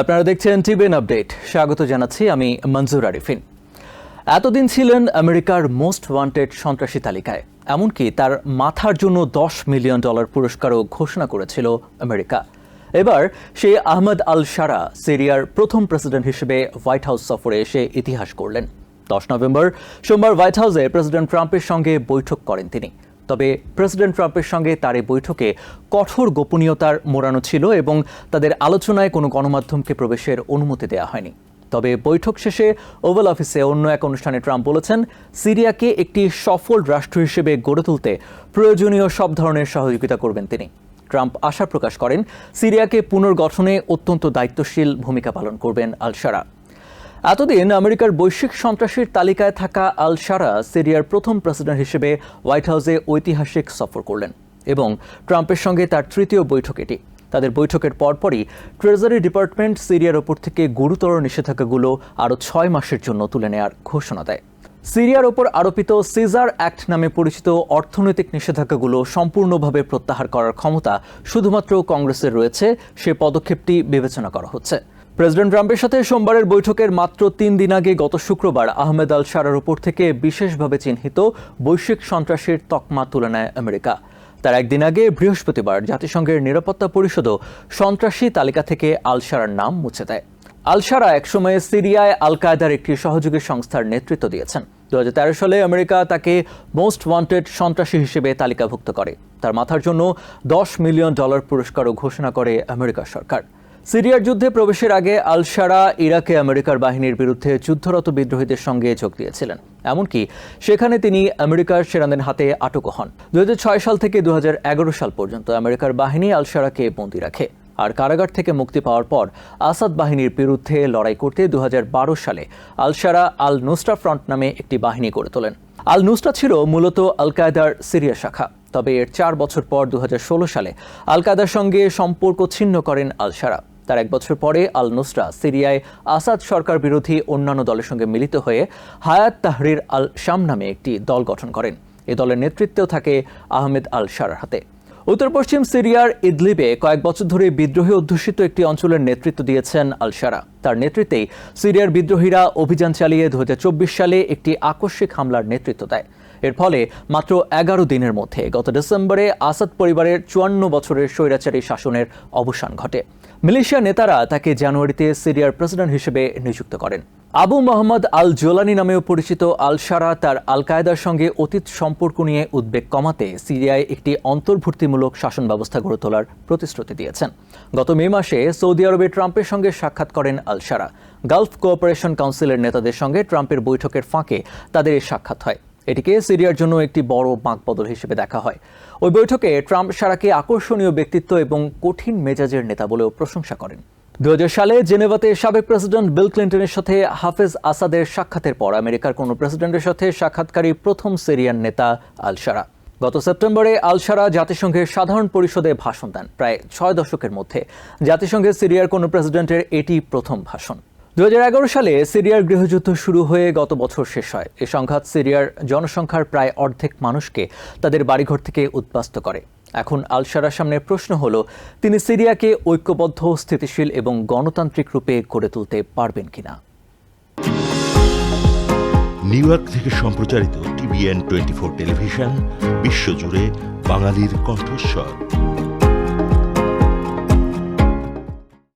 আপনারা দেখছেন টিবেন আপডেট স্বাগত জানাচ্ছি আমি মঞ্জুর আরিফিন। এতদিন ছিলেন আমেরিকার মোস্ট ওয়ান্টেড সন্ত্রাসী তালিকায়, এমনকি তার মাথার জন্য দশ মিলিয়ন ডলার পুরস্কারও ঘোষণা করেছিল আমেরিকা। এবার সেই আহমদ আল সারা, সিরিয়ার প্রথম প্রেসিডেন্ট হিসেবে হোয়াইট হাউস সফরে এসে ইতিহাস করলেন দশ নভেম্বর সোমবার হোয়াইট হাউসে প্রেসিডেন্ট ট্রাম্পের সঙ্গে বৈঠক করেন তিনি। তবে প্রেসিডেন্ট ট্রাম্পের সঙ্গে তার এই বৈঠকে কঠোর গোপনীয়তার মোড়ানো ছিল এবং তাদের আলোচনায় কোনো গণমাধ্যমকে প্রবেশের অনুমতি দেওয়া হয়নি। তবে বৈঠক শেষে ওভাল অফিসে অন্য এক অনুষ্ঠানে ট্রাম্প বলেছেন, সিরিয়াকে একটি সফল রাষ্ট্র হিসেবে গড়ে তুলতে প্রয়োজনীয় সব ধরনের সহযোগিতা করবেন তিনি। ট্রাম্প আশা প্রকাশ করেন, সিরিয়াকে পুনর্গঠনে অত্যন্ত দায়িত্বশীল ভূমিকা পালন করবেন আল সারা এতদিন আমেরিকার বৈশ্বিক সন্ত্রাসীর তালিকায় থাকা আল সারা সিরিয়ার প্রথম প্রেসিডেন্ট হিসেবে হোয়াইট হাউসে ঐতিহাসিক সফর করলেন এবং ট্রাম্পের সঙ্গে তার তৃতীয় বৈঠক এটি। তাদের বৈঠকের পরপরই ট্রেজারি ডিপার্টমেন্ট সিরিয়ার ওপর থেকে গুরুতর নিষেধাজ্ঞাগুলো আরও ছয় মাসের জন্য তুলে নেওয়ার ঘোষণা দেয়। সিরিয়ার ওপর আরোপিত সিজার অ্যাক্ট নামে পরিচিত অর্থনৈতিক নিষেধাজ্ঞাগুলো সম্পূর্ণভাবে প্রত্যাহার করার ক্ষমতা শুধুমাত্র কংগ্রেসের রয়েছে, সে পদক্ষেপটি বিবেচনা করা হচ্ছে। প্রেসিডেন্ট ট্রাম্পের সাথে সোমবারের বৈঠকের মাত্র তিন দিন আগে গত শুক্রবার আহমেদ আল সারার ওপর থেকে বিশেষভাবে চিহ্নিত বৈশ্বিক সন্ত্রাসীর তকমা তুলে নেয় আমেরিকা। তার একদিন আগে বৃহস্পতিবার জাতিসংঘের নিরাপত্তা পরিষদও সন্ত্রাসী তালিকা থেকে আল সারার নাম মুছে দেয়। আল সারা একসময়ে সিরিয়ায় আল কায়দার একটি সহযোগী সংস্থার নেতৃত্ব দিয়েছেন। দু হাজার তেরো সালে আমেরিকা তাকে মোস্ট ওয়ান্টেড সন্ত্রাসী হিসেবে তালিকাভুক্ত করে। তার মাথার জন্য দশ মিলিয়ন ডলার পুরস্কারও ঘোষণা করে আমেরিকা সরকার। সিরিয়ার যুদ্ধে প্রবেশের আগে আল সারা ইরাকে আমেরিকার বাহিনীর বিরুদ্ধে যুদ্ধরত বিদ্রোহীদের সঙ্গে যোগ দিয়েছিলেন। এমনকি সেখানে তিনি আমেরিকার সেনাদের হাতে আটক হন। দু হাজার ছয় সাল থেকে দুহাজার এগারো সাল পর্যন্ত আমেরিকার বাহিনী আল সারাকে বন্দী রাখে। আর কারাগার থেকে মুক্তি পাওয়ার পর আসাদ বাহিনীর বিরুদ্ধে লড়াই করতে দু হাজার বারো সালে আল সারা আল নুসরা ফ্রন্ট নামে একটি বাহিনী গড়ে তোলেন। আল নুসরা ছিল মূলত আল কায়দার সিরিয়া শাখা। তবে এর চার বছর পর দু হাজার ষোলো সালে আল কায়দার সঙ্গে সম্পর্ক ছিন্ন করেন আল সারা তার এক বছর পরে আল নুসরা সিরিয়ায় আসাদ সরকার বিরোধী অন্যান্য দলের সঙ্গে মিলিত হয়ে হায়াত তাহরির আল শাম নামে একটি দল গঠন করেন। এ দলের নেতৃত্বেও থাকে আহমেদ আল সারার হাতে। উত্তর পশ্চিম সিরিয়ার ইদলিবে কয়েক বছর ধরে বিদ্রোহী অধ্যুষিত একটি অঞ্চলের নেতৃত্ব দিয়েছেন আল সারা তার নেতৃত্বেই সিরিয়ার বিদ্রোহীরা অভিযান চালিয়ে দু হাজার চব্বিশ সালে একটি আকস্মিক হামলার নেতৃত্ব দেয়। এর ফলে মাত্র এগারো দিনের মধ্যে গত ডিসেম্বরে আসাদ পরিবারের চুয়ান্ন বছরের স্বৈরাচারী শাসনের অবসান ঘটে। মিলিশিয়া নেতারা তাকে জানুয়ারিতে সিরিয়ার প্রেসিডেন্ট হিসেবে নিযুক্ত করেন। আবু মোহাম্মদ আল জোলানি নামেও পরিচিত আল সারা তার আল কায়দার সঙ্গে অতীত সম্পর্ক নিয়ে উদ্বেগ কমাতে সিরিয়ায় একটি অন্তর্ভুক্তিমূলক শাসন ব্যবস্থা গড়ে তোলার প্রতিশ্রুতি দিয়েছেন। গত মে মাসে সৌদি আরবে ট্রাম্পের সঙ্গে সাক্ষাৎ করেন আল সারা গালফ কোঅপারেশন কাউন্সিলের নেতাদের সঙ্গে ট্রাম্পের বৈঠকের ফাঁকে তাদের এই সাক্ষাৎ হয়। এটিকে সিরিয়ার জন্য একটি বড় বাঁকবদল হিসেবে দেখা হয়। ওই বৈঠকে ট্রাম্প সারাকে আকর্ষণীয় ব্যক্তিত্ব এবং কঠিন মেজাজের নেতা বলেও প্রশংসা করেন। দু হাজার সালে জেনেভাতে সাবেক প্রেসিডেন্ট বিল ক্লিন্টনের সাথে হাফেজ আসাদের সাক্ষাতের পর আমেরিকার কোনো প্রেসিডেন্টের সাথে সাক্ষাৎকারী প্রথম সিরিয়ান নেতা আল সারা গত সেপ্টেম্বরে আল সারা জাতিসংঘের সাধারণ পরিষদে ভাষণ দেন, প্রায় ছয় দশকের মধ্যে। জাতিসংঘের সিরিয়ার কোনো প্রেসিডেন্টের এটি প্রথম ভাষণ। দু হাজার এগারো সালে সিরিয়ার গৃহযুদ্ধ শুরু হয়ে গত বছর শেষ হয়। এ সংঘাত সিরিয়ার জনসংখ্যার প্রায় অর্ধেক মানুষকে তাদের বাড়িঘর থেকে উদ্বাস্ত করে। এখন আলসারার সামনে প্রশ্ন হলো, তিনি সিরিয়াকে ঐক্যবদ্ধ, স্থিতিশীল এবং গণতান্ত্রিক রূপে গড়ে তুলতে পারবেন কিনা? নিউ ইয়র্ক থেকে সম্প্রচারিত টিভিএন টোয়েন্টি ফোর টেলিভিশন, বিশ্বজুড়ে বাঙালির কণ্ঠস্বর।